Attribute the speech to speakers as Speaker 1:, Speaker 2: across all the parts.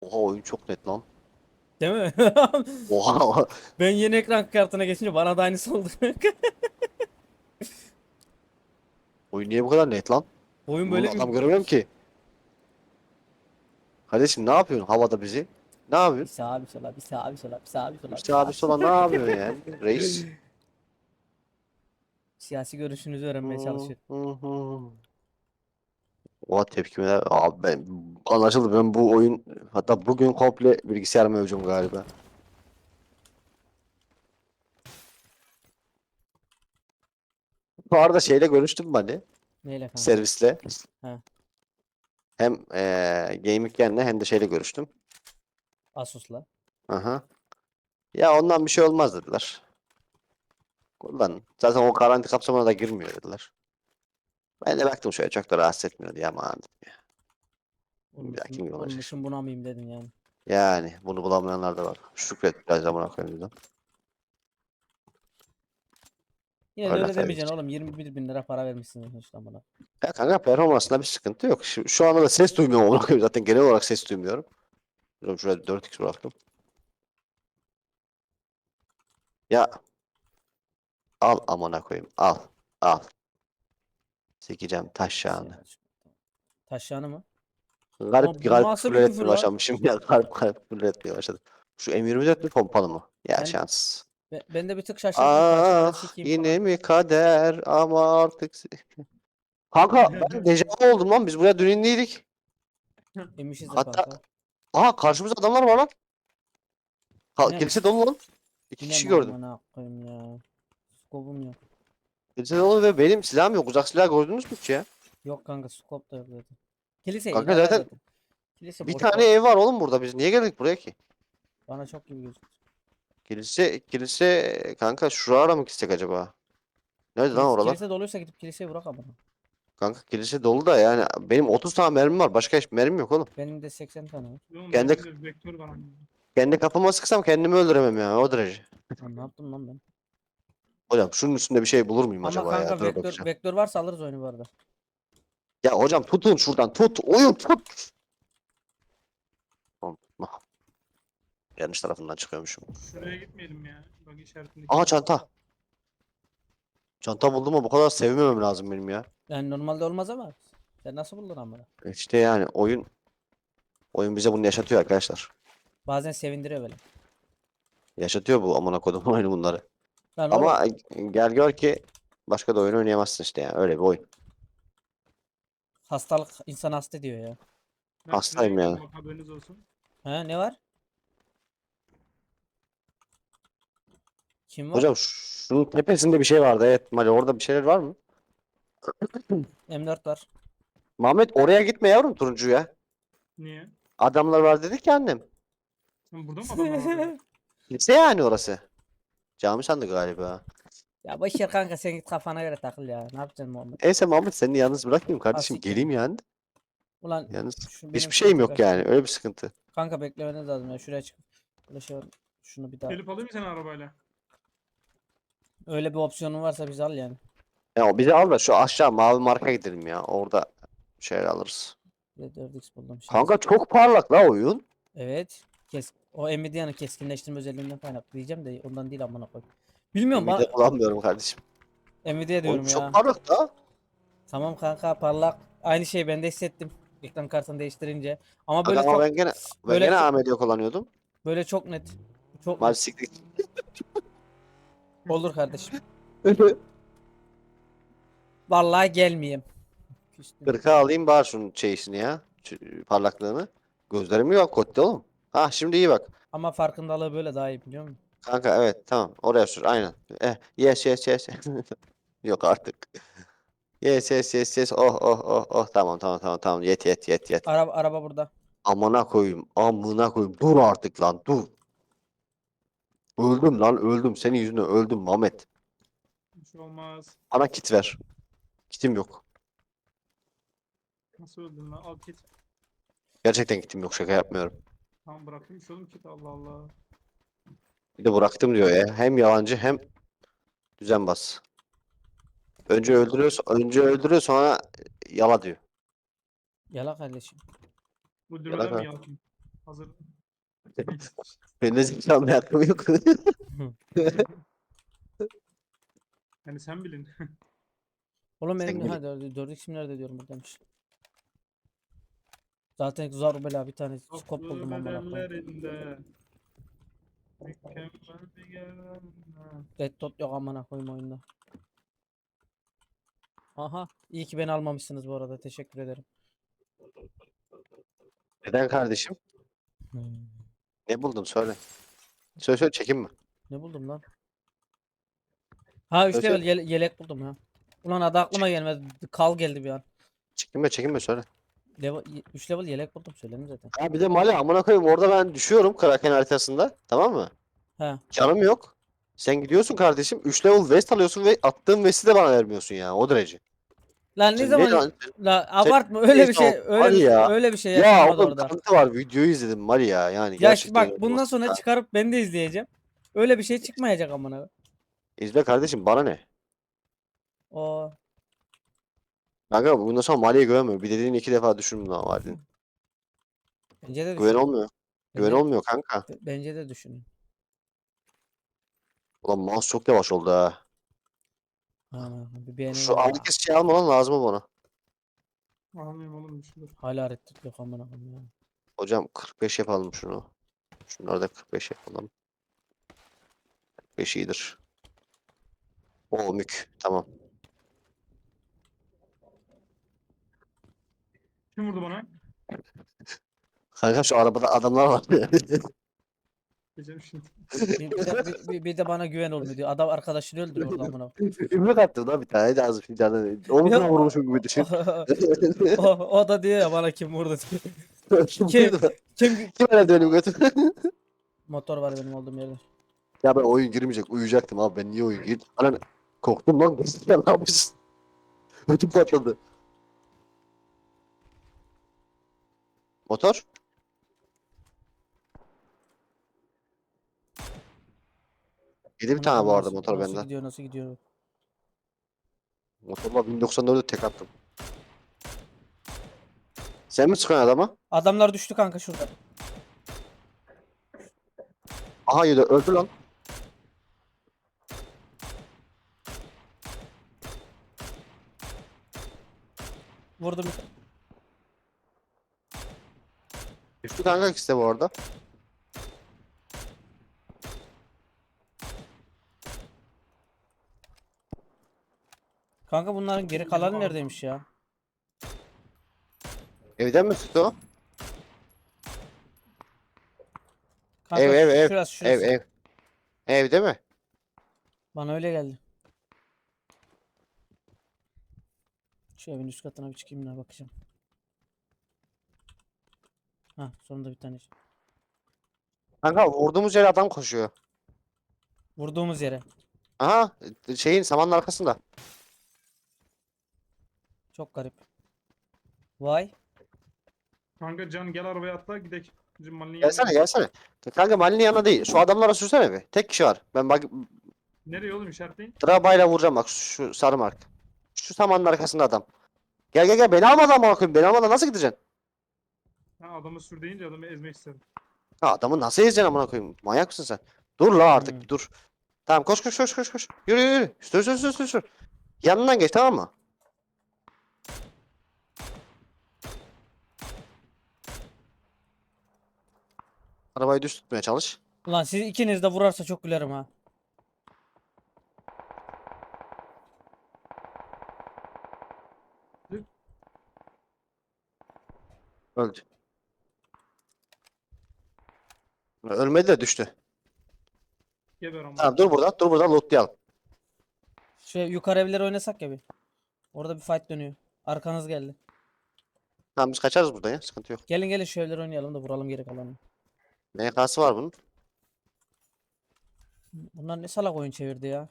Speaker 1: Oha oyun çok net lan.
Speaker 2: Değil mi?
Speaker 1: Oha.
Speaker 2: ben yeni ekran kartına geçince bana da aynısı oldu.
Speaker 1: oyun niye bu kadar net lan?
Speaker 2: Oyun
Speaker 1: Böyle
Speaker 2: böyle
Speaker 1: adam
Speaker 2: bir...
Speaker 1: göremiyorum ki. Kardeşim ne yapıyorsun havada bizi? Ne
Speaker 2: Bir
Speaker 1: yapıyorsun?
Speaker 2: sağa bir sola, bir sağa bir sola, bir sağa bir sola. bir sağa-
Speaker 1: sola ne yapıyorsun yani? Reis.
Speaker 2: Siyasi görüşünüzü öğrenmeye çalışıyor.
Speaker 1: Oha tepkimeler. Abi ben anlaşıldı ben bu oyun hatta bugün komple bilgisayar mevcum galiba. Bu arada şeyle görüştüm de
Speaker 2: Neyle kanka?
Speaker 1: servisle.
Speaker 2: He.
Speaker 1: Hem eee Gaming Gen'le hem de şeyle görüştüm.
Speaker 2: Asus'la.
Speaker 1: Aha. Ya ondan bir şey olmaz dediler. Kullanın. Zaten o garanti kapsamına da girmiyor dediler. Ben de baktım şöyle çok da rahatsız etmiyor diye aman dedim ya.
Speaker 2: Onun
Speaker 1: Bir dahaki
Speaker 2: için,
Speaker 1: gün
Speaker 2: onun için bunamayayım dedin yani.
Speaker 1: Yani bunu bulamayanlar da var. Şükret biraz koyayım dedim.
Speaker 2: Yine de
Speaker 1: Öyle
Speaker 2: öyle
Speaker 1: tabii
Speaker 2: demeyeceksin oğlum. 21 bin lira para vermişsin işte bana.
Speaker 1: Ya kanka performansında bir sıkıntı yok. Şu, şu anda da ses duymuyorum amına koyayım. Zaten genel olarak ses duymuyorum. Dur şuraya 4x bıraktım. Ya al amına koyayım. Al. Al. Sekeceğim taşağını.
Speaker 2: Taşyanı mı?
Speaker 1: Garip
Speaker 2: bu
Speaker 1: garip
Speaker 2: nasıl
Speaker 1: küfür
Speaker 2: bir
Speaker 1: etmeye
Speaker 2: lan?
Speaker 1: başlamışım ya. Garip garip küfür etmeye başladım. Şu M24 mi pompalı mı? Ya
Speaker 2: Ben-
Speaker 1: şans.
Speaker 2: Ben, ben de bir tık şaşırdım.
Speaker 1: Ah
Speaker 2: sikeyim
Speaker 1: yine mi kader ama artık... Kanka ben dejavu oldum lan. Biz buraya dün indiydik.
Speaker 2: Emişiz de
Speaker 1: Hatta-
Speaker 2: kanka.
Speaker 1: Aha karşımızda adamlar var lan.
Speaker 2: Mi?
Speaker 1: kilise dolu lan. İki kişi gördüm.
Speaker 2: amına koyayım ya. Skobum yok.
Speaker 1: Kilise dolu ve benim silahım yok. Uzak silah gördünüz mü hiç ya?
Speaker 2: Yok kanka skop da yok zaten. Kilise
Speaker 1: Kanka
Speaker 2: idare
Speaker 1: zaten
Speaker 2: Kilise
Speaker 1: Bir
Speaker 2: boş
Speaker 1: tane
Speaker 2: ver.
Speaker 1: ev var oğlum burada. Biz niye geldik buraya ki?
Speaker 2: Bana çok gibi gözüküyor.
Speaker 1: Kilise, kilise kanka şuraya mı gitsek acaba? Nerede lan
Speaker 2: Kilise,
Speaker 1: oralar?
Speaker 2: kilise doluysa gidip kiliseye bırak amına.
Speaker 1: Kanka kilise dolu da yani benim 30 tane mermim var. Başka hiç mermim yok oğlum.
Speaker 2: Benim de 80 tane var.
Speaker 3: Oğlum
Speaker 1: Kendi-
Speaker 3: bende vektör var ama.
Speaker 1: Kendi kafama sıksam kendimi öldüremem ya o derece.
Speaker 2: Lan ne yaptım lan ben?
Speaker 1: Hocam şunun üstünde bir şey bulur muyum
Speaker 2: Ama
Speaker 1: acaba
Speaker 2: kanka
Speaker 1: ya? Dur
Speaker 2: vektör,
Speaker 1: bakacağım.
Speaker 2: vektör varsa alırız oyunu bu arada.
Speaker 1: Ya hocam tutun şuradan tut. Oyun tut. Tutma. Yanlış tarafından çıkıyormuşum.
Speaker 3: Şuraya gitmeyelim ya. Bak işaretindeki.
Speaker 1: Aha çanta. Çanta buldum ama bu kadar sevmemem lazım benim ya.
Speaker 2: Yani normalde olmaz ama. Sen nasıl buldun amına?
Speaker 1: İşte yani oyun oyun bize bunu yaşatıyor arkadaşlar.
Speaker 2: Bazen sevindiriyor böyle.
Speaker 1: Yaşatıyor bu amına kodum oyunu bunları.
Speaker 2: Oğlum,
Speaker 1: Ama gel gör ki başka da oyun oynayamazsın işte yani öyle bir oyun.
Speaker 2: hastalık insan hasta ediyor ya.
Speaker 3: Ben
Speaker 1: hastayım ya.
Speaker 3: bak Haberiniz olsun.
Speaker 2: Ha ne var? Kim var?
Speaker 1: Hocam şunun tepesinde bir şey vardı evet Mali orada bir şeyler var mı?
Speaker 2: M4 var.
Speaker 1: Mehmet oraya gitme yavrum turuncuya.
Speaker 3: Niye?
Speaker 1: Adamlar var dedi ki annem.
Speaker 3: Sen burada mı adamlar var?
Speaker 1: Kilise yani orası. Cami sandı galiba.
Speaker 2: ya boş ver kanka sen git kafana göre takıl ya. Ne yapacaksın Muhammed?
Speaker 1: Neyse Mehmet seni yalnız bırakmayayım kardeşim.
Speaker 2: siktir.
Speaker 1: Geleyim yani.
Speaker 2: Ulan
Speaker 1: Yalnız
Speaker 2: şu benim
Speaker 1: hiçbir şeyim yok
Speaker 2: tekrar-
Speaker 1: yani. Öyle bir sıkıntı.
Speaker 2: Kanka beklemeniz lazım ya. Şuraya çıkıp. Böyle şey. Şunu bir daha.
Speaker 3: Gelip alayım mı seni arabayla?
Speaker 2: Öyle bir opsiyonun varsa biz al yani.
Speaker 1: Ya o bizi al da şu aşağı mavi marka gidelim ya. Orada şeyler alırız.
Speaker 2: Bir de 4x buldum şimdi.
Speaker 1: Kanka çok parlak la oyun.
Speaker 2: Evet. Kes o Nvidia'nın keskinleştirme özelliğinden kaynaklı diyeceğim de ondan değil amına koy. Bilmiyorum bana
Speaker 1: de bulamıyorum kardeşim.
Speaker 2: Nvidia diyorum
Speaker 1: çok
Speaker 2: ya.
Speaker 1: parlak da.
Speaker 2: Tamam kanka parlak. Aynı şeyi ben de hissettim. Ekran kartını değiştirince. Ama böyle
Speaker 1: Ama
Speaker 2: çok
Speaker 1: ben gene ben
Speaker 2: böyle
Speaker 1: gene
Speaker 2: çok-
Speaker 1: AMD kullanıyordum.
Speaker 2: böyle çok net. Çok
Speaker 1: Mavi
Speaker 2: net.
Speaker 1: siktir.
Speaker 2: olur kardeşim. Vallahi gelmeyeyim. Küstüm.
Speaker 1: 40'a alayım bari şunun şeysini ya. Şu parlaklığını. Gözlerim yok kotte oğlum. Ha şimdi iyi bak.
Speaker 2: Ama farkındalığı böyle daha iyi biliyor musun?
Speaker 1: Kanka evet tamam oraya sür aynen. Eh, yes yes yes. Yok artık. Yes yes yes yes. Oh oh oh oh tamam tamam tamam tamam yet yet yet yet.
Speaker 2: Araba araba burada.
Speaker 1: Amına koyayım. Amına koyayım. Dur artık lan dur. Öldüm lan öldüm. Senin yüzünden öldüm Mehmet.
Speaker 3: Bir şey olmaz.
Speaker 1: Bana kit ver. Kitim yok.
Speaker 3: Nasıl öldün lan? Al kit.
Speaker 1: Gerçekten kitim yok şaka yapmıyorum.
Speaker 3: Tamam bırakayım şu oğlum kit Allah Allah.
Speaker 1: Bir de bıraktım diyor ya. Hem yalancı hem düzen bas. Önce öldürüyor, önce öldürüyor sonra yala diyor.
Speaker 2: Yala kardeşim.
Speaker 3: Bu
Speaker 1: kanka.
Speaker 3: mi yalatayım? Hazır.
Speaker 1: Benim de zil çalmaya hakkım yok.
Speaker 3: Yani sen bilin.
Speaker 2: Oğlum
Speaker 1: Sen
Speaker 2: benim
Speaker 1: gel-
Speaker 2: ha dördü, dördü nerede diyorum buradaymış. Zaten zar bela bir tane skop buldum
Speaker 3: gelen.
Speaker 2: Red dot yok amına koyayım oyunda. Aha iyi ki beni almamışsınız bu arada teşekkür ederim.
Speaker 1: Neden kardeşim? Ne buldun söyle. Söyle söyle çekinme.
Speaker 2: Ne buldum lan? Ha 3
Speaker 1: Özel-
Speaker 2: level yele- yelek buldum ya. Ulan adı aklıma gelmedi. Kal geldi bir an.
Speaker 1: Çekinme çekinme söyle.
Speaker 2: Level, 3 level yelek buldum söyledim zaten.
Speaker 1: Ha bir de Mali amına koyayım orada ben düşüyorum Kraken haritasında. Tamam mı?
Speaker 2: He.
Speaker 1: Canım yok. Sen gidiyorsun kardeşim 3 level vest alıyorsun ve attığın vesti de bana vermiyorsun ya o derece.
Speaker 2: Lan ne
Speaker 1: Sen
Speaker 2: zaman
Speaker 1: lan-
Speaker 2: la abartma öyle bir şey öyle
Speaker 1: hadi
Speaker 2: bir,
Speaker 1: ya.
Speaker 2: öyle bir şey
Speaker 1: Ya
Speaker 2: yapmadı
Speaker 1: oğlum
Speaker 2: orada.
Speaker 1: kanıtı var videoyu izledim Mali ya yani
Speaker 2: Ya
Speaker 1: gerçekten
Speaker 2: bak bundan sonra
Speaker 1: ya.
Speaker 2: çıkarıp ben de izleyeceğim. Öyle bir şey çıkmayacak amına.
Speaker 1: İzle kardeşim bana ne?
Speaker 2: O
Speaker 1: Kanka bundan sonra Mali'ye güvenmiyorum. Bir dediğini iki defa düşündüm daha Mali'nin.
Speaker 2: bence de
Speaker 1: Güven
Speaker 2: düşün.
Speaker 1: olmuyor. Güven
Speaker 2: Bence-
Speaker 1: olmuyor kanka.
Speaker 2: be- Bence de düşünün.
Speaker 1: Ulan mouse çok yavaş oldu ha.
Speaker 2: Ha, bir beğeni
Speaker 1: Şu
Speaker 2: var.
Speaker 1: ağrı kesici alma lan lazım mı bana?
Speaker 3: Almayayım oğlum bir şeyler.
Speaker 2: Hala reddet yok amına koyayım ya.
Speaker 1: Hocam 45 yapalım şunu. Şunları da 45 yapalım. 45 iyidir. O mük. Tamam.
Speaker 3: Kim vurdu bana?
Speaker 1: Kanka şu arabada adamlar var.
Speaker 3: Geçelim şimdi.
Speaker 2: Bir, bir de, bir, bir- de bana güven olmuyor diyor. Adam arkadaşını öldürüyor orada amına.
Speaker 1: Ümrük attım da bir tane de az bir tane. Omuzuna
Speaker 2: Ya-
Speaker 1: vurmuşum gibi düşün.
Speaker 2: o, o da diyor ya bana kim vurdu diyor.
Speaker 1: Kim?
Speaker 2: Kim? Kim?
Speaker 1: Kim herhalde benim götüm?
Speaker 2: Motor var benim olduğum yerde.
Speaker 1: ya ben oyun girmeyecek. Uyuyacaktım abi. Ben niye oyun girdim? Ana korktum lan. Ne yapmışsın? Ödüm patladı. Motor? Yedi bir tane bu arada motor
Speaker 2: nasıl
Speaker 1: benden.
Speaker 2: gidiyor nasıl gidiyor?
Speaker 1: Motorla 1094'e tek attım. Sen mi sıkıyorsun adama?
Speaker 2: Adamlar düştü kanka şurada.
Speaker 1: Aha yedi öldü lan.
Speaker 2: Vurdum.
Speaker 1: Düştü kanka ikisi de bu arada.
Speaker 2: Kanka bunların geri kalanı neredeymiş ya?
Speaker 1: Evden mi tuttu o?
Speaker 2: Kanka
Speaker 1: Ev, ev, ev,
Speaker 2: şurası,
Speaker 1: Ev
Speaker 2: şurası.
Speaker 1: ev. Evde mi?
Speaker 2: Bana öyle geldi. Şu evin üst katına bir çıkayım da bakacağım. Ha sonunda bir tane.
Speaker 1: Kanka vurduğumuz yere adam koşuyor.
Speaker 2: Vurduğumuz yere.
Speaker 1: Aha şeyin samanın arkasında.
Speaker 2: Çok garip. Vay.
Speaker 3: Kanka Can gel arabaya atla gidelim. Bizim Mali'nin
Speaker 1: Gelsene
Speaker 3: yanına.
Speaker 1: gelsene. Kanka Mali'nin yanına değil. Şu adamlara sürsene bir. Tek kişi var. Ben bak
Speaker 3: Nereye oğlum işaretleyin?
Speaker 1: drabayla vuracağım bak şu sarı mark. Şu samanın arkasında adam. Gel gel gel beni almadan koyayım. Beni almadan nasıl gideceksin?
Speaker 3: Ha adamı sür deyince adamı ezmek istedim.
Speaker 1: Ha adamı nasıl ezeceksin amına koyayım? Manyak mısın sen? Dur la artık
Speaker 2: Hmm.
Speaker 1: bir dur. Tamam koş koş koş koş koş. Yürü yürü, yürü. Sür sür sür sür sür. Yanından geç tamam mı? Arabayı düz tutmaya çalış.
Speaker 2: Ulan siz ikiniz de vurarsa çok gülerim ha.
Speaker 1: Öldü. Ölmedi de düştü.
Speaker 3: Geber ama.
Speaker 1: Tamam dur burada. Dur burada lootlayalım.
Speaker 2: Şu yukarı evleri oynasak ya bir. Orada bir fight dönüyor. Arkanız geldi.
Speaker 1: Tamam biz kaçarız buradan ya. Sıkıntı yok.
Speaker 2: Gelin gelin şu evleri oynayalım da vuralım geri kalanını.
Speaker 1: MK'sı var bunun.
Speaker 2: Bunlar ne salak oyun çevirdi ya.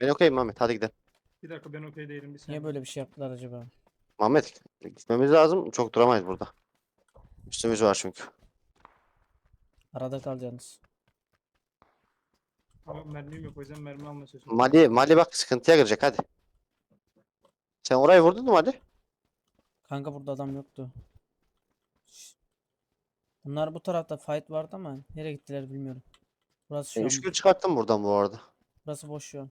Speaker 1: Ben okeyim Mehmet. Hadi gidelim.
Speaker 3: Bir dakika ben okey değilim bir saniye.
Speaker 2: Niye böyle bir şey yaptılar acaba?
Speaker 1: Mehmet gitmemiz lazım. Çok duramayız burada. Üstümüz var çünkü.
Speaker 2: Arada kalacaksınız.
Speaker 3: Ama mermim yok o yüzden mermi almaya çalışıyorum.
Speaker 1: Mali, Mali bak sıkıntıya girecek hadi. Sen orayı vurdun mu Mali?
Speaker 2: Kanka burada adam yoktu. Bunlar bu tarafta fight vardı ama nereye gittiler bilmiyorum. Burası şu
Speaker 1: Ben
Speaker 2: an,
Speaker 1: 3 gün çıkarttım buradan bu arada.
Speaker 2: burası boş şu an.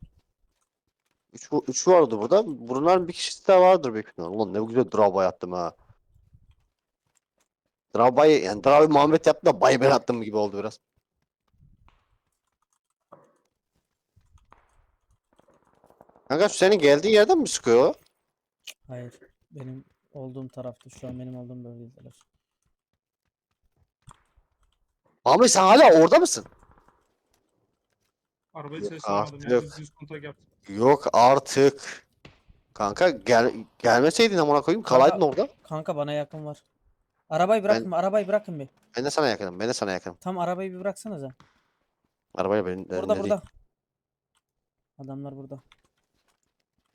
Speaker 1: 3 3 vardı burada. Bunların bir kişisi de vardır büyük ihtimal. Ulan ne güzel draba yaptım ha. Drabayı yani Drabayı Muhammed yaptı da bayı ben attım gibi oldu biraz. Kanka şu senin geldiğin yerden mi sıkıyor? o?
Speaker 2: Hayır. Benim olduğum tarafta. Şu an benim olduğum bölgedeler.
Speaker 1: Muhammed sen hala orada mısın?
Speaker 3: Arabayı sesini almadım.
Speaker 1: artık.
Speaker 3: Kontak yaptım.
Speaker 1: Yok artık. Kanka gel gelmeseydin amına koyayım kalaydın orada.
Speaker 2: Kanka bana yakın var. Arabayı bırakın. Arabayı bırakın bir.
Speaker 1: Ben de sana yakınım. Ben de sana yakınım.
Speaker 2: Tam arabayı bir bıraksanıza.
Speaker 1: Arabaya benim
Speaker 2: Burada
Speaker 1: elimde değil.
Speaker 2: burada. Adamlar burada.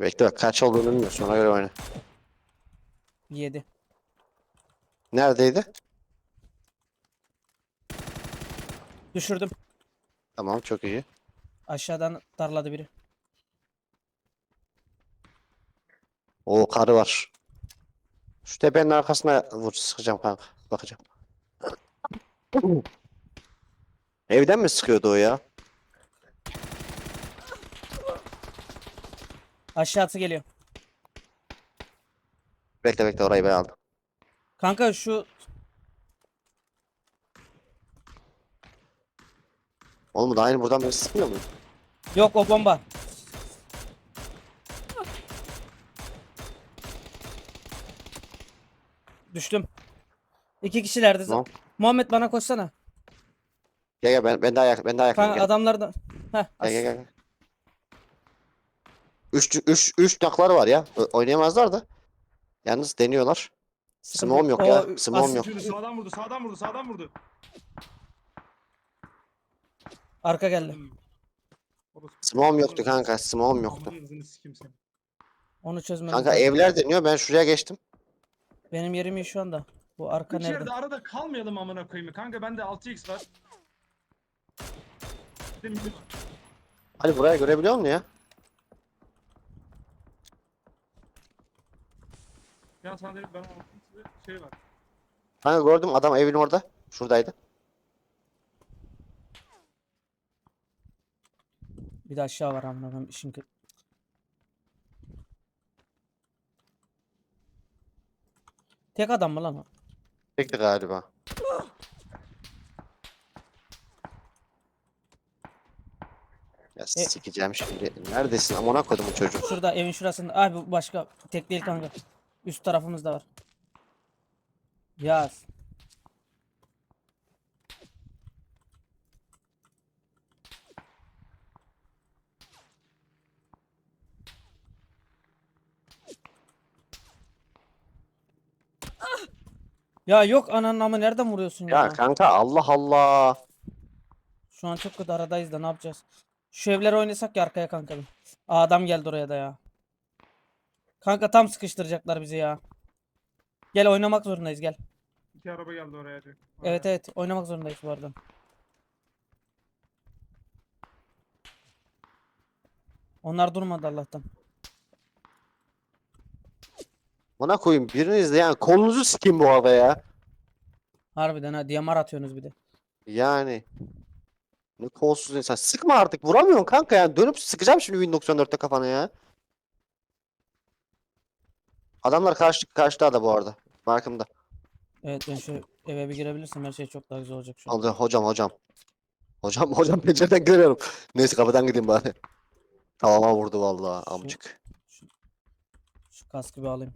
Speaker 1: Bekle bak kaç olduğunu bilmiyorsun ona göre oyna.
Speaker 2: 7.
Speaker 1: Neredeydi?
Speaker 2: Düşürdüm.
Speaker 1: Tamam çok iyi.
Speaker 2: Aşağıdan darladı biri.
Speaker 1: O karı var. Şu tepenin arkasına vur sıkacağım kanka. Bakacağım. Evden mi sıkıyordu o ya?
Speaker 2: Aşağısı geliyor.
Speaker 1: Bekle bekle orayı ben aldım.
Speaker 2: Kanka şu
Speaker 1: Oğlum bu da aynı buradan beri sıkmıyor mu?
Speaker 2: Yok o bomba. Düştüm. İki kişilerdi.
Speaker 1: Tamam.
Speaker 2: Muhammed bana koşsana.
Speaker 1: Gel gel ben, ben daha yakın ben daha yakın
Speaker 2: Kanka
Speaker 1: gel.
Speaker 2: adamlar da Heh,
Speaker 1: Gel gel gel. Üç, üç, üç takları var ya. Ö- Oynayamazlar da. Yalnız deniyorlar.
Speaker 2: sıkıntı
Speaker 1: Smoke'um yok
Speaker 2: O-
Speaker 1: ya. Smoke'um
Speaker 2: as-
Speaker 1: yok.
Speaker 3: Sağdan vurdu, sağdan vurdu, sağdan vurdu.
Speaker 2: Arka geldi.
Speaker 3: Orası-
Speaker 1: Smoke'um yoktu kanka. Smoke'um yoktu.
Speaker 3: Sikeyim seni.
Speaker 2: Onu çözmemiz
Speaker 1: Kanka evler deniyor. Ben şuraya geçtim.
Speaker 2: Benim yerim iyi şu anda. Bu arka
Speaker 3: Üç
Speaker 2: nerede?
Speaker 3: yerde arada kalmayalım amına koyayım. Kanka bende 6x var. Bir de mini var.
Speaker 1: Hadi buraya görebiliyor musun ya?
Speaker 3: Ya sana dedim ben 6x ve şey var.
Speaker 1: Kanka gördüm adam evin orada. Şuradaydı.
Speaker 2: Bir de aşağı var amına koyayım işin kı- Tek adam mı lan o?
Speaker 1: Çekti galiba. Ya sikeceğim şimdi. Neredesin? Amına koydum bu çocuğu.
Speaker 2: Şurada evin şurasında. Abi başka tek değil kanka. Üst tarafımızda var. Yaz. Ya yok ananın amı nereden vuruyorsun ya?
Speaker 1: Ya kanka Allah Allah.
Speaker 2: Şu an çok kötü aradayız da ne yapacağız? Şu evleri oynasak ya arkaya kanka. Aa, adam geldi oraya da ya. Kanka tam sıkıştıracaklar bizi ya. Gel oynamak zorundayız gel.
Speaker 3: İki araba geldi oraya diyor.
Speaker 2: Evet evet oynamak zorundayız bu arada. Onlar durmadı Allah'tan.
Speaker 1: Buna koyayım biriniz de yani kolunuzu sikeyim bu arada ya.
Speaker 2: Harbiden ha DMR atıyorsunuz bir de.
Speaker 1: Yani. Ne kolsuz insan. Sıkma artık. Vuramıyorsun kanka yani. Dönüp sıkacağım şimdi Win 94'te kafana ya. Adamlar karşı karşıda da bu arada. Farkımda.
Speaker 2: Evet ben şu eve bir girebilirsem her şey çok daha güzel olacak şu an.
Speaker 1: Hocam hocam hocam. Hocam hocam pencereden görüyorum. Neyse kapıdan gideyim bari. Tavama vurdu vallahi amcık.
Speaker 2: Şu kaskı bir alayım.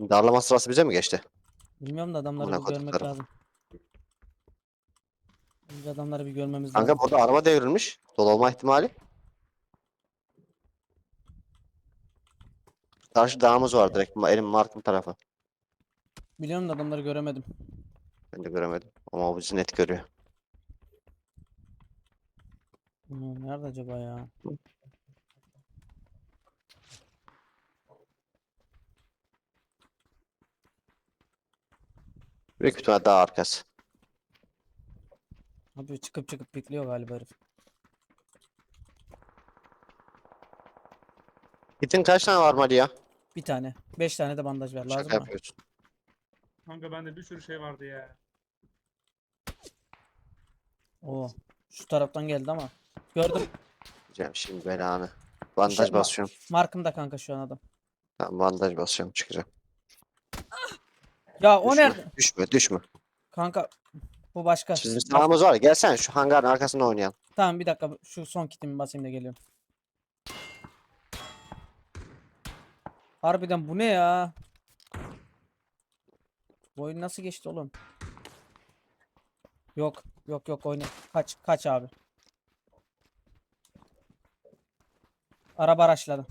Speaker 1: Darlama sırası bize mi geçti?
Speaker 2: Bilmiyorum da adamları
Speaker 1: Amına
Speaker 2: bir görmek lazım. Biz adamları bir görmemiz lazım.
Speaker 1: Kanka burada araba devrilmiş. Dolu olma ihtimali. Karşı dağımız var direkt. ma- Elim markım tarafı.
Speaker 2: Biliyorum da adamları göremedim.
Speaker 1: Ben de göremedim. Ama o bizi net görüyor.
Speaker 2: Hmm, nerede acaba ya?
Speaker 1: Büyük ihtimal daha arkası.
Speaker 2: Abi çıkıp çıkıp bekliyor galiba herif.
Speaker 1: Kitin kaç tane var Mali ya?
Speaker 2: Bir tane. Beş tane de bandaj ver. Lazım
Speaker 1: Şaka
Speaker 2: mı?
Speaker 1: yapıyorsun.
Speaker 3: Kanka bende bir sürü şey vardı ya.
Speaker 2: Oo. Şu taraftan geldi ama. Gördüm.
Speaker 1: Diyeceğim şimdi belanı. Bandaj
Speaker 2: Şey-
Speaker 1: basıyorum.
Speaker 2: Markımda kanka şu an adam.
Speaker 1: Tamam bandaj basıyorum çıkacağım.
Speaker 2: Ya o
Speaker 1: düşme,
Speaker 2: nerede?
Speaker 1: Düşme düşme.
Speaker 2: Kanka bu başka.
Speaker 1: Bizim silahımız var. Gelsene şu hangarın arkasında oynayalım.
Speaker 2: Tamam bir dakika şu son kitimi basayım da geliyorum. Harbiden bu ne ya? Bu oyun nasıl geçti oğlum? Yok yok yok oyna. Kaç kaç abi. Araba araçladı.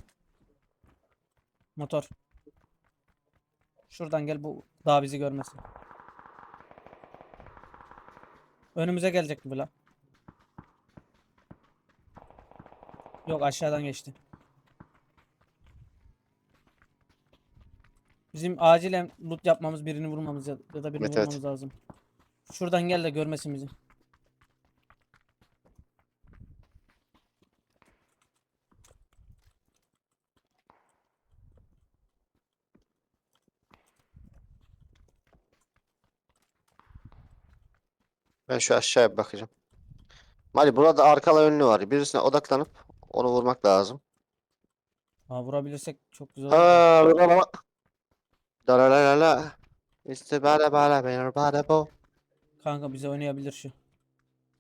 Speaker 2: Motor. Şuradan gel bu daha bizi görmesin. Önümüze gelecek gibi la. Yok aşağıdan geçti. Bizim acilen loot yapmamız, birini vurmamız ya ya da birini
Speaker 1: Evet, evet.
Speaker 2: vurmamız lazım. Şuradan gel de görmesin bizi.
Speaker 1: Ben şu aşağıya bir bakacağım. Mali burada arkalı önlü var. Birisine odaklanıp onu vurmak lazım.
Speaker 2: Ha vurabilirsek çok güzel olur.
Speaker 1: Ha, la la la la la. İşte bala bala bala bala bu.
Speaker 2: Kanka bize oynayabilir şu.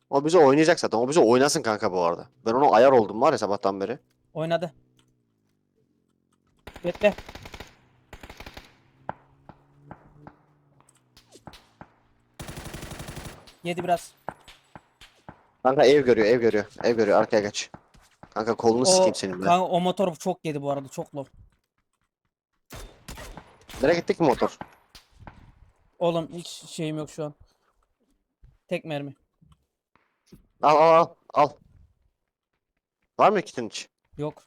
Speaker 1: O bize oynayacak zaten. O bize oynasın kanka bu arada. Ben ona ayar oldum var ya sabahtan beri.
Speaker 2: Oynadı. Bekle. Yedi biraz.
Speaker 1: Kanka ev görüyor, ev görüyor. Ev görüyor. Arkaya geç. Kanka kolunu
Speaker 2: O,
Speaker 1: sikeyim senin be.
Speaker 2: kanka, o motor çok yedi bu arada. Çok low.
Speaker 1: Nereye gittik mi motor?
Speaker 2: Oğlum hiç şeyim yok şu an. Tek mermi.
Speaker 1: Al al al. Al. Var mı kitin hiç?
Speaker 2: Yok.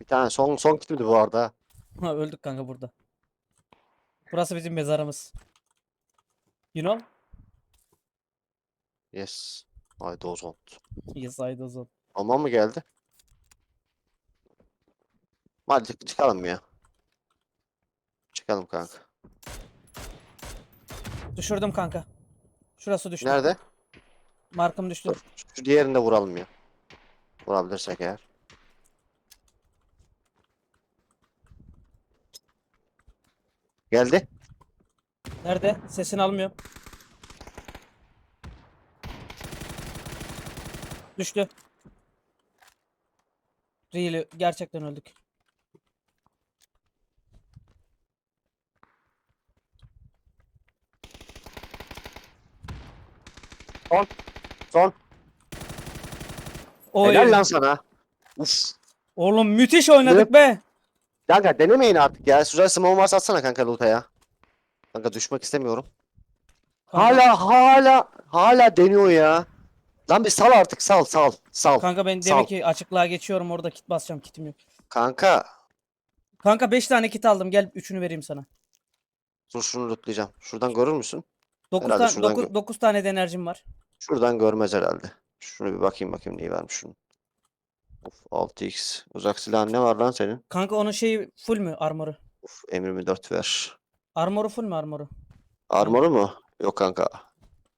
Speaker 1: Bir tane son son kitimdi bu arada.
Speaker 2: Ha, Öldük kanka burada. Burası bizim mezarımız. You know?
Speaker 1: Yes. O zaman.
Speaker 2: Yes, I do so.
Speaker 1: Alman mı geldi? Hadi çık- çıkalım ya. Çıkalım kanka.
Speaker 2: Düşürdüm kanka. Şurası düştü.
Speaker 1: Nerede?
Speaker 2: Markım düştü.
Speaker 1: Dur. Şu diğerini de vuralım ya. Vurabilirsek eğer. Geldi.
Speaker 2: Nerede? Sesini almıyorum. Düştü. Really gerçekten öldük.
Speaker 1: Son.
Speaker 2: Oy.
Speaker 1: Helal lan sana. Uf.
Speaker 2: Oğlum müthiş oynadık be.
Speaker 1: Kanka denemeyin artık ya. Süzer smoke varsa atsana kanka loot'a ya. Kanka düşmek istemiyorum.
Speaker 2: Kanka,
Speaker 1: Hala hala hala deniyor ya. Lan bir sal artık sal sal sal.
Speaker 2: kanka ben
Speaker 1: Sağ
Speaker 2: demek ki açıklığa geçiyorum orada kit basacağım kitim yok.
Speaker 1: Kanka
Speaker 2: Kanka 5 tane kit aldım gel üçünü vereyim sana.
Speaker 1: dur şunu lootlayacağım. Şuradan görür müsün?
Speaker 2: 9
Speaker 1: Herhalde
Speaker 2: tane
Speaker 1: şuradan
Speaker 2: 9,
Speaker 1: gö-
Speaker 2: 9 tane de enerjim var.
Speaker 1: Şuradan görmez herhalde. Şunu bir bakayım bakayım neyi vermiş şunun. Of 6x. Uzak silahın ne var lan senin?
Speaker 2: Kanka onun şeyi full mü armoru?
Speaker 1: Of M24 ver.
Speaker 2: Armoru full mü armoru?
Speaker 1: Armoru mu? Yok kanka.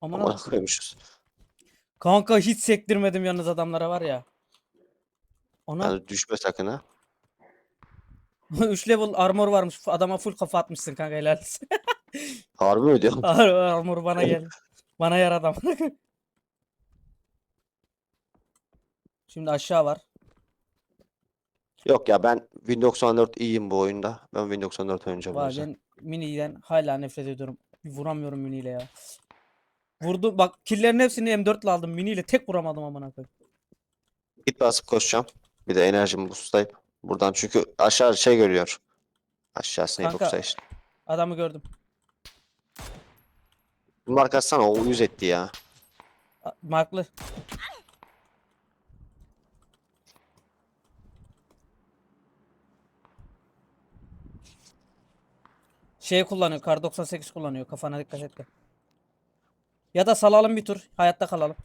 Speaker 2: Aman Allah'ım.
Speaker 1: koymuşuz.
Speaker 2: Kanka hiç sektirmedim yalnız adamlara var ya. Ona
Speaker 1: Yani düşme sakın ha.
Speaker 2: 3 level armor varmış. Adama full kafa atmışsın kanka helal. olsun.
Speaker 1: Harbi mi diyorsun?
Speaker 2: armor bana gel. Bana yar adam. Şimdi aşağı var.
Speaker 1: Yok ya ben Win 94 iyiyim bu oyunda. Ben Win 94 oynayacağım o
Speaker 2: Vay
Speaker 1: yüzden.
Speaker 2: ben Mini'den hala nefret ediyorum. Vuramıyorum Mini ile ya. Vurdu bak killerin hepsini M4 ile aldım. Mini ile tek vuramadım amına koyayım.
Speaker 1: Git basıp koşacağım. Bir de enerjimi boostlayıp. Buradan çünkü aşağı şey görüyor. Aşağı sniper
Speaker 2: Kanka.
Speaker 1: station.
Speaker 2: Adamı gördüm.
Speaker 1: Bunun arkasına o uyuz etti ya.
Speaker 2: A- Marklı. Şey kullanıyor. Kar 98 kullanıyor. Kafana dikkat et. Ya da salalım bir tur. Hayatta kalalım.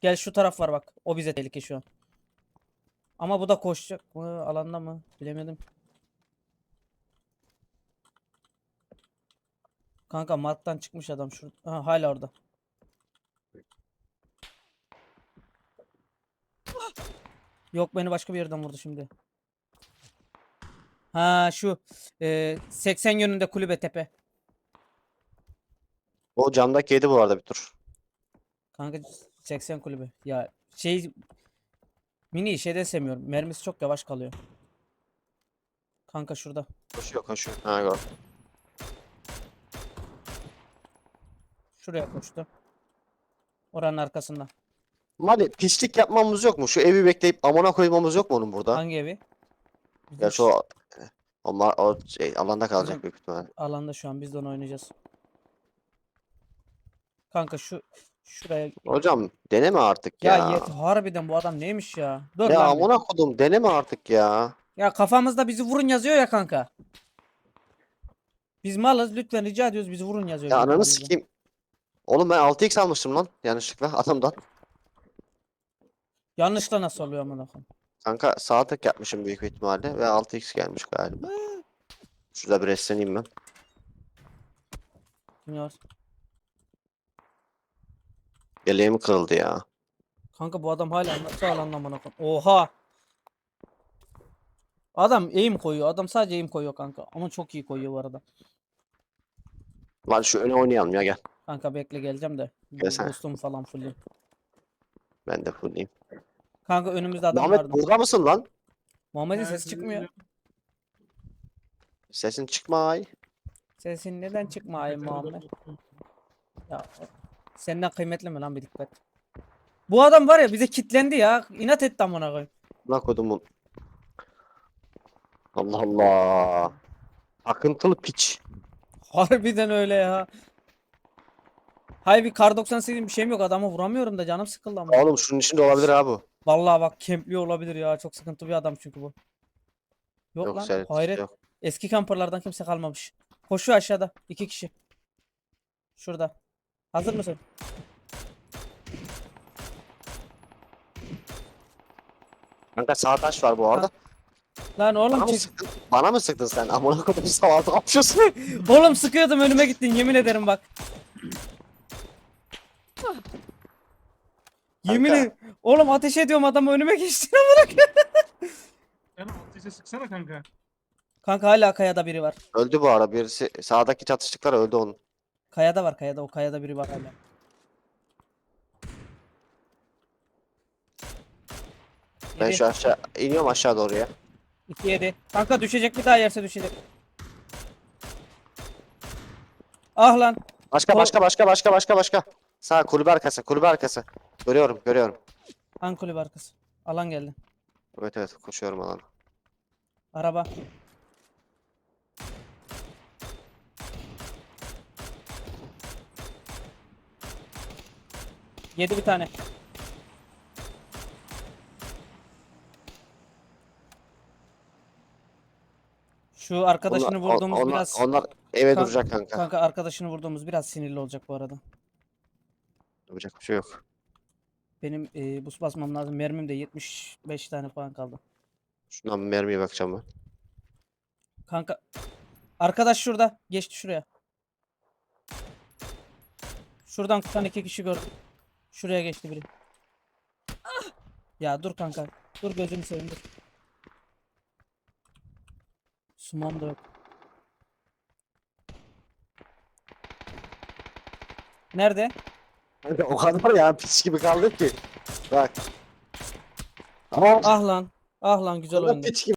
Speaker 2: Gel şu taraf var bak. O bize tehlike şu an. Ama bu da koşacak mı? Alanda mı? Bilemedim. Kanka marktan çıkmış adam şu. Ha, hala orada. Yok beni başka bir yerden vurdu şimdi. Ha şu e, 80 yönünde kulübe tepe.
Speaker 1: O camdaki yedi bu arada bir tur.
Speaker 2: Kanka 80 kulübe. Ya şey mini şeyde sevmiyorum. Mermisi çok yavaş kalıyor. Kanka şurada.
Speaker 1: Koşuyor koşuyor. Ha gördüm.
Speaker 2: Şuraya koştu. Oranın arkasında.
Speaker 1: Mali pislik yapmamız yok mu? Şu evi bekleyip amına koymamız yok mu onun burada?
Speaker 2: Hangi evi?
Speaker 1: Ya şu onlar o şey, alanda kalacak büyük ihtimalle.
Speaker 2: alanda şu an biz de onu oynayacağız. Kanka şu şuraya
Speaker 1: Hocam deneme artık
Speaker 2: ya,
Speaker 1: ya.
Speaker 2: yet harbiden bu adam neymiş ya? Dur
Speaker 1: Ya
Speaker 2: lan bir.
Speaker 1: amına kodum deneme artık ya.
Speaker 2: Ya kafamızda bizi vurun yazıyor ya kanka. Biz malız lütfen rica ediyoruz bizi vurun yazıyor.
Speaker 1: Ya ananı
Speaker 2: kafamızda.
Speaker 1: sikeyim. Oğlum ben 6x almıştım lan yanlışlıkla adamdan.
Speaker 2: Yanlışla nasıl oluyor amına koyayım?
Speaker 1: Kanka sağ tık yapmışım büyük bir ihtimalle ve 6x gelmiş galiba. Şurada bir resleneyim ben.
Speaker 2: Bilmiyorum.
Speaker 1: Yeleğim kırıldı ya.
Speaker 2: Kanka bu adam hala nasıl alanda amına koyayım? Oha. Adam aim koyuyor. Adam sadece aim koyuyor kanka. Ama çok iyi koyuyor bu arada.
Speaker 1: Lan şu öne oynayalım ya gel.
Speaker 2: Kanka bekle geleceğim de. Boostum falan fullleyim.
Speaker 1: Ben de fullleyim.
Speaker 2: Kanka önümüzde adam
Speaker 1: Muhammed
Speaker 2: vardı.
Speaker 1: burada mısın lan?
Speaker 2: Muhammed'in
Speaker 3: Evet,
Speaker 2: sesi çıkmıyor.
Speaker 1: Sesin çıkmay.
Speaker 2: Sesin neden çıkma ay Muhammed? Ya senden kıymetli mi lan bir dikkat. Bu adam var ya bize kitlendi ya. İnat etti amına koyayım.
Speaker 1: Lan kodumun. Allah Allah. Akıntılı piç.
Speaker 2: Harbiden öyle ya. Hay bir kar 98'in bir şeyim yok adamı vuramıyorum da canım sıkıldı ama.
Speaker 1: Oğlum şunun içinde olabilir abi bu.
Speaker 2: Vallahi bak kempliyor olabilir ya. Çok sıkıntı bir adam çünkü bu. Yok,
Speaker 1: Yok
Speaker 2: lan
Speaker 1: sen
Speaker 2: hayret.
Speaker 1: yok.
Speaker 2: Eski kamperlardan kimse kalmamış. Koşuyor aşağıda. iki kişi. Şurada. Hazır mısın?
Speaker 1: Kanka sağ taş var bu arada.
Speaker 2: Lan oğlum
Speaker 1: Bana mı sıktın? Bana mı sıktın sen? Amına kodum sağ altı yapıyorsun.
Speaker 2: Oğlum sıkıyordum önüme gittin yemin ederim bak. Yemin
Speaker 1: Kanka.
Speaker 2: ederim. Oğlum ateş ediyorum adamı önüme geçti.
Speaker 3: Sen ateşe sıksana kanka.
Speaker 2: Kanka hala kayada biri var.
Speaker 1: öldü bu ara. Birisi sağdaki çatıştıklar öldü onun.
Speaker 2: Kayada var kayada. O kayada biri var hala.
Speaker 1: Ben
Speaker 2: Yedi,
Speaker 1: şu aşağı iniyorum aşağı doğru ya.
Speaker 2: iki, yedi. Kanka düşecek bir daha yerse düşecek. Ah lan.
Speaker 1: Başka
Speaker 2: Kol-
Speaker 1: başka başka başka başka başka. Sağ kulübe arkası kulübe arkası. Görüyorum görüyorum.
Speaker 2: Han kulübü arkası. Alan geldi.
Speaker 1: Evet evet koşuyorum alana.
Speaker 2: Araba. Yedi bir tane. Şu arkadaşını
Speaker 1: Onlar-
Speaker 2: vurduğumuz
Speaker 1: onlar,
Speaker 2: biraz
Speaker 1: onlar eve
Speaker 2: Kan-
Speaker 1: duracak kanka.
Speaker 2: kanka arkadaşını vurduğumuz biraz sinirli olacak bu arada.
Speaker 1: Yapacak bir şey yok.
Speaker 2: Benim e, bus basmam lazım. Mermim de 75 tane falan kaldı.
Speaker 1: Şundan bir mermiye bakacağım ben.
Speaker 2: Kanka arkadaş şurada. Geçti şuraya. Şuradan kutan iki kişi gördüm. Şuraya geçti biri. Ya dur kanka. Dur gözünü seveyim dur. Sumam da yok. Nerede?
Speaker 1: Kanka o kadar ya piç gibi kaldım ki. Bak. Aa,
Speaker 2: Ah lan. Ah lan güzel
Speaker 1: o kadar
Speaker 2: oyundu.
Speaker 1: piç gibi